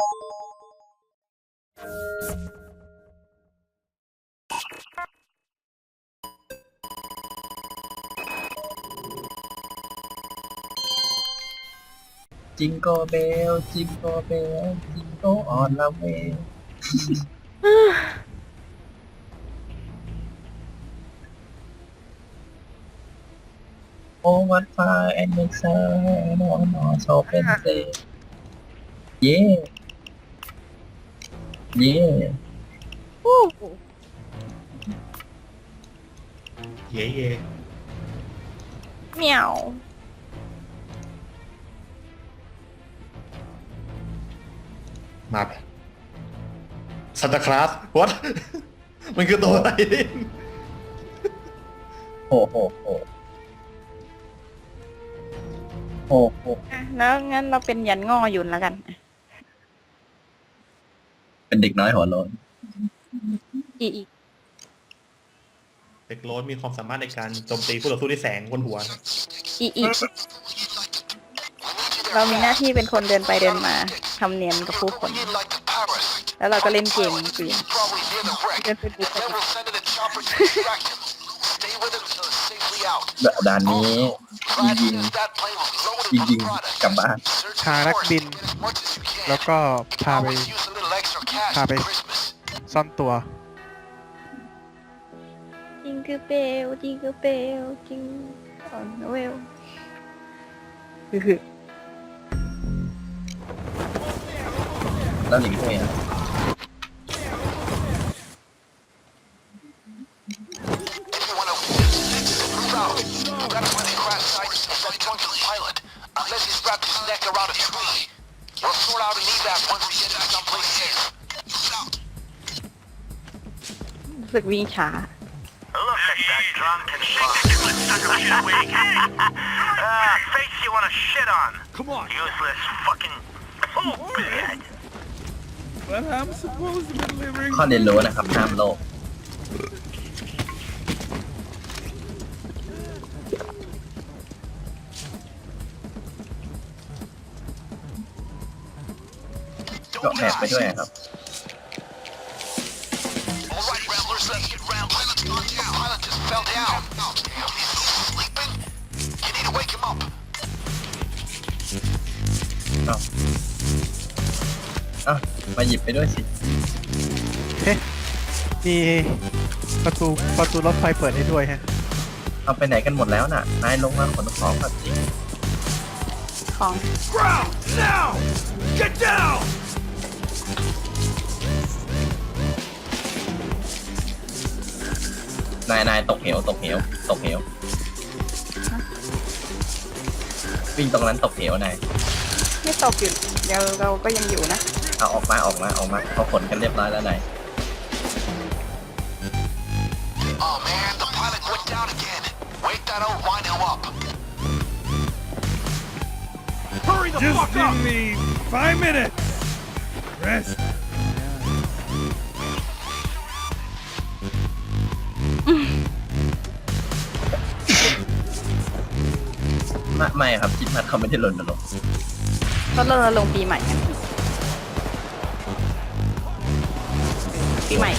จิงโกเบลจิงโกเบลจิงโกออนละ เวโอวันฟ้าแอนเมกเซอร์นอนนอโชเป็นเซเย่เย่เย่เย่เหมียวมาไปซันตาคลาสวัด มันคือตัวอะไรนี่โหโหโหโหโหอะแล้วงั้นเราเป็นยันงอยุนแล้วกันอะ เป็นเด็กน้อยหัวโลนอีอีเด็กโรนมีความสามารถในการโจมตีผู้ต่อสู้ด้วยแสงบนหัว อีอีเรามีหน้าที่เป็นคนเดินไปเดินมาทำเนียนกับผู้คน แล้วเราก็เล่นเกมเกมเดินไปดูกัน ด่านนี้ยิงยิงยิงยิงกลับบ้านพานักบิน แล้วก็พาไปพาไปซ่อนตัวจิงคือเปลจิงคือเปลจิงอ๋อโนเวลคือแล้วหลิงเวยอะ รู้สึกวิ่งช้า Look at that drunken fuck. Ah, face you wanna shit on. Come on. Useless fucking poophead. But I'm supposed to be delivering ข้อเรียนรู้นะครับห้ามโลกเกาะแมปไปด้วยครับ เอ้าเอ้ามาหยิบไปด้วยสิเฮ้มีประตูประตูรถไฟเปิดให้ด้วยฮะ เอาไปไหนกันหมดแล้วน่ะ นายลงมาขนของครับจริงของ ground now. Get down. นายนายตกเหวตกเหวตกเหววิ่งตรงนั้นตกเหวนายไม่ตกอยู่เดี๋ยวเราก็ยังอยู่นะเอาออกมาออกมาออกมาเขาขนกันเรียบร้อยแล้วนาย Oh man, the pilot went down again. Wake that old wino up. Hurry the Just fuck up! give me five minutes. Rest. ไม่ไม่ครับจิตพัดเขาไม่ได้หล่นลงก็เราลงค์ปีใหม่กันปีใหม่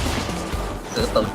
ซื้อตุน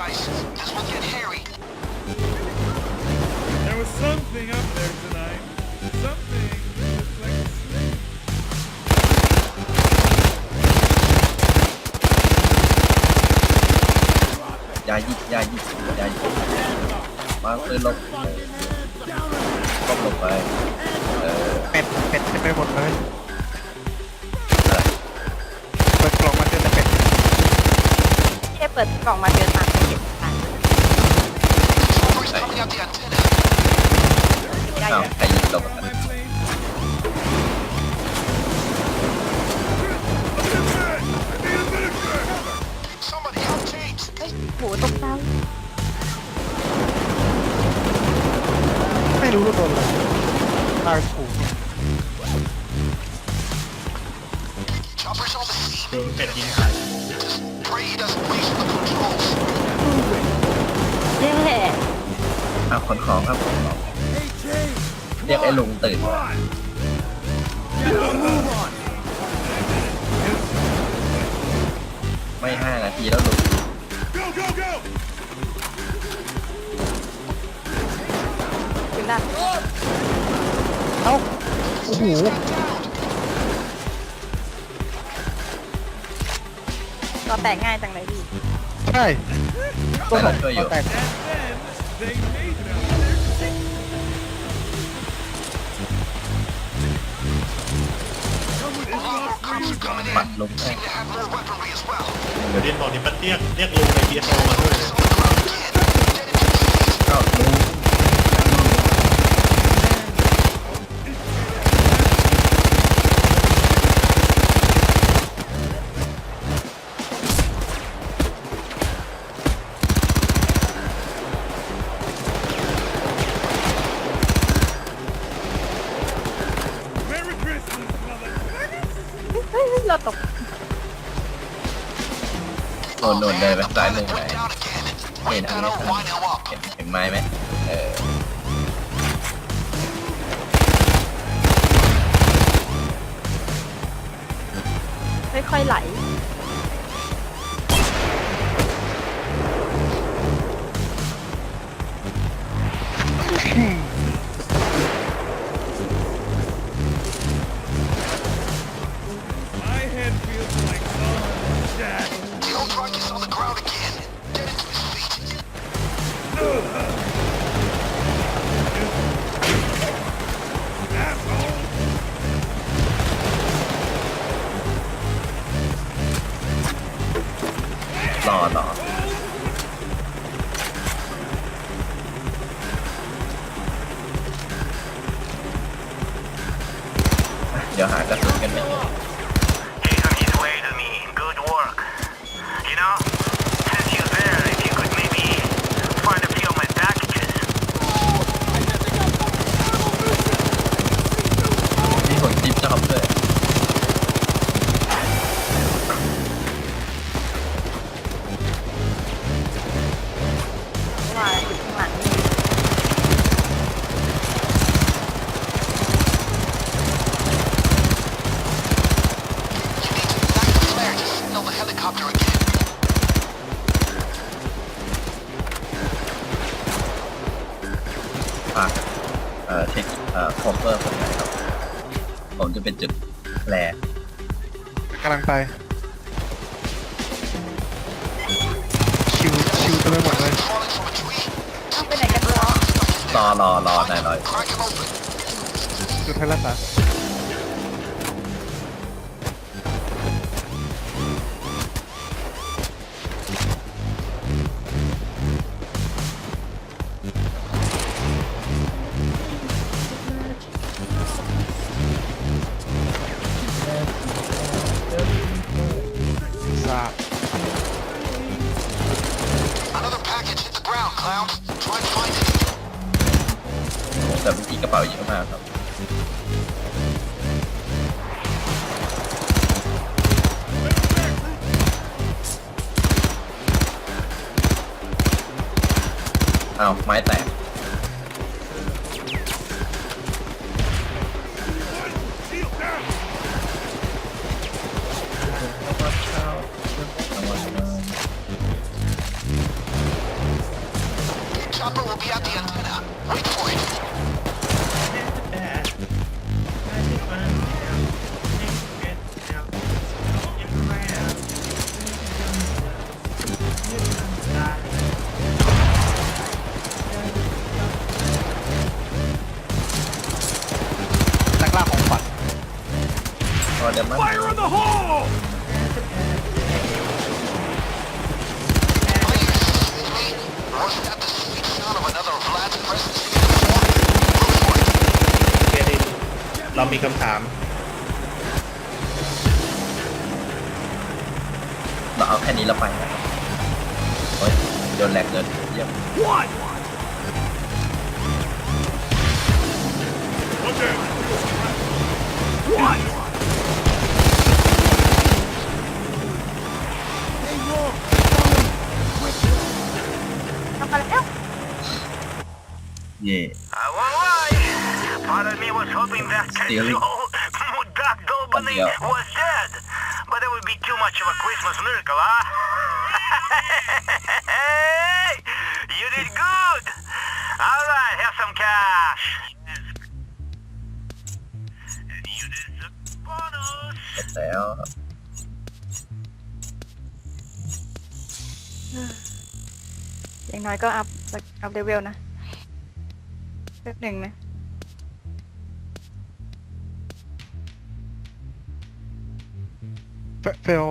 guys. This will get hairy. There was something up there tonight. Something that's like a snake. Dạ gì, dạ gì, dạ gì Mang lên lông Không lông này เป็ดเป็ดเต็มไปหมดเลยเปิดกล่องมาเจอแต่เป็ด แค่เปิดกล่องมาเจอตัง Chopper's coming out the antenna. ได้อ้าวเลยใครยิงตก My กัน plane. Somebody help James. เฮ้ยโหตกใจไม่รู้ว่าโดนอะไรตายถูก Chopper's on the scene. โดนเป็ดยิงหาย Just pray he doesn't raise the controls. เย้ อ้าวขนของครับขนของเรียกไอ้ลุงตื่นมาไม่ห้านาทีแล้วลุง Go, go, go! ถึงด้านเอ้าโอ้โหก็แตกง่ายจังเลยพี่ ใช่ แต่เราช่วยอยู่ แตก And then they made ปัดลุงให้ Seem to have more weaponry as well. เดี๋ยวเรียนบอกนี่ปัดเรียกเรียกลุงใน TSO มาด้วย On the ground เฮ้ยเฮ้ยเราตกโดนโดนเลยไปซ้ายมือ Pilot ไหน went down again. เห็น Wait ทาง that นี้ old ทาง wino up. เห็นเห็นไม้ไหมเออค่อยๆไหล จะเป็นจุดแลกำลังไปชิวชิวเต็มไปหมดเลย Falling from a tree. เอาไปไหนกันวะรอรอรอนายรอย Crack him open. จุดให้รักษา อ้าวไม้แตก เดี๋ยวมัน Fire in the hole! เรียนเรามีคำถาม เราเอาแค่นี้แล้วไปนะครับโอ้ยโดนแหลกเลยเยี่ยมทำ Yeah. I won't lie. Part of me was hoping that was dead. But that would be too much of a Christmas miracle, huh? you did good. All right, have some cash. อย่างน้อยก็อัพอัพเลเวลนะแป๊บหนึ่งนะเฟล